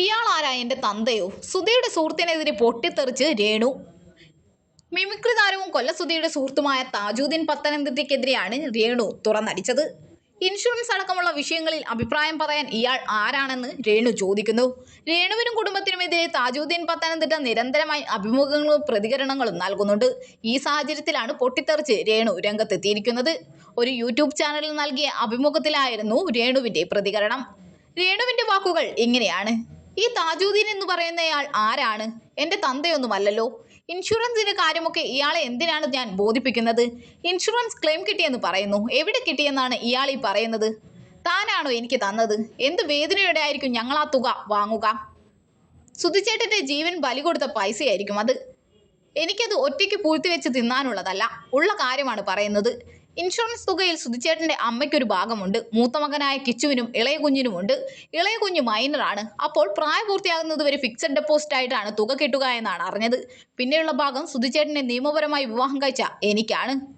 ഇയാൾ ആരാ എന്റെ തന്തയോ? സുധയുടെ സുഹൃത്തിനെതിരെ പൊട്ടിത്തെറിച്ച് രേണു. മിമിക്രി താരവും കൊല്ലസുധിയുടെ സുഹൃത്തുമായ താജുദ്ദീൻ പത്തനംതിട്ടയ്ക്കെതിരെയാണ് രേണു തുറന്നടിച്ചത്. ഇൻഷുറൻസ് അടക്കമുള്ള വിഷയങ്ങളിൽ അഭിപ്രായം പറയാൻ ഇയാൾ ആരാണെന്ന് രേണു ചോദിക്കുന്നു. രേണുവിനും കുടുംബത്തിനുമെതിരെ താജുദ്ദീൻ പത്തനംതിട്ട നിരന്തരമായി അഭിമുഖങ്ങളും പ്രതികരണങ്ങളും നൽകുന്നുണ്ട്. ഈ സാഹചര്യത്തിലാണ് പൊട്ടിത്തെറിച്ച് രേണു രംഗത്തെത്തിയിരിക്കുന്നത്. ഒരു യൂട്യൂബ് ചാനലിൽ നൽകിയ അഭിമുഖത്തിലായിരുന്നു രേണുവിന്റെ പ്രതികരണം. രേണുവിന്റെ വാക്കുകൾ ഇങ്ങനെയാണ്. ഈ താജുദ്ദീൻ എന്ന് പറയുന്നയാൾ ആരാണ്? എന്റെ തന്തയൊന്നുമല്ലല്ലോ. ഇൻഷുറൻസിന്റെ കാര്യമൊക്കെ ഇയാളെ എന്തിനാണ് ഞാൻ ബോധിപ്പിക്കുന്നത്? ഇൻഷുറൻസ് ക്ലെയിം കിട്ടിയെന്ന് പറയുന്നു. എവിടെ കിട്ടിയെന്നാണ് ഇയാൾ ഈ പറയുന്നത്? താനാണോ എനിക്ക് തന്നത്? എന്ത് വേദനയോടെ ആയിരിക്കും ഞങ്ങൾ ആ തുക വാങ്ങുക? സുധിച്ചേട്ടന്റെ ജീവൻ ബലി കൊടുത്ത പൈസയായിരിക്കും അത്. എനിക്കത് ഒറ്റയ്ക്ക് പൂഴ്ത്തി വെച്ച് തിന്നാനുള്ളതല്ല. ഉള്ള കാര്യമാണ് പറയുന്നത്. ഇൻഷുറൻസ് തുകയിൽ സുധിച്ചേട്ടന്റെ അമ്മയ്ക്കൊരു ഭാഗമുണ്ട്. മൂത്ത മകനായ കിച്ചുവിനും ഇളയ കുഞ്ഞിനുമുണ്ട്. ഇളയ കുഞ്ഞ് മൈനറാണ് അപ്പോൾ പ്രായപൂർത്തിയാകുന്നത് വരെ ഫിക്സഡ് ഡെപ്പോസിറ്റ് ആയിട്ടാണ് തുക കിട്ടുക എന്നാണ് അറിഞ്ഞത്. പിന്നെയുള്ള ഭാഗം സുധിച്ചേട്ടനെ നിയമപരമായി വിവാഹം കഴിച്ച എനിക്കാണ്.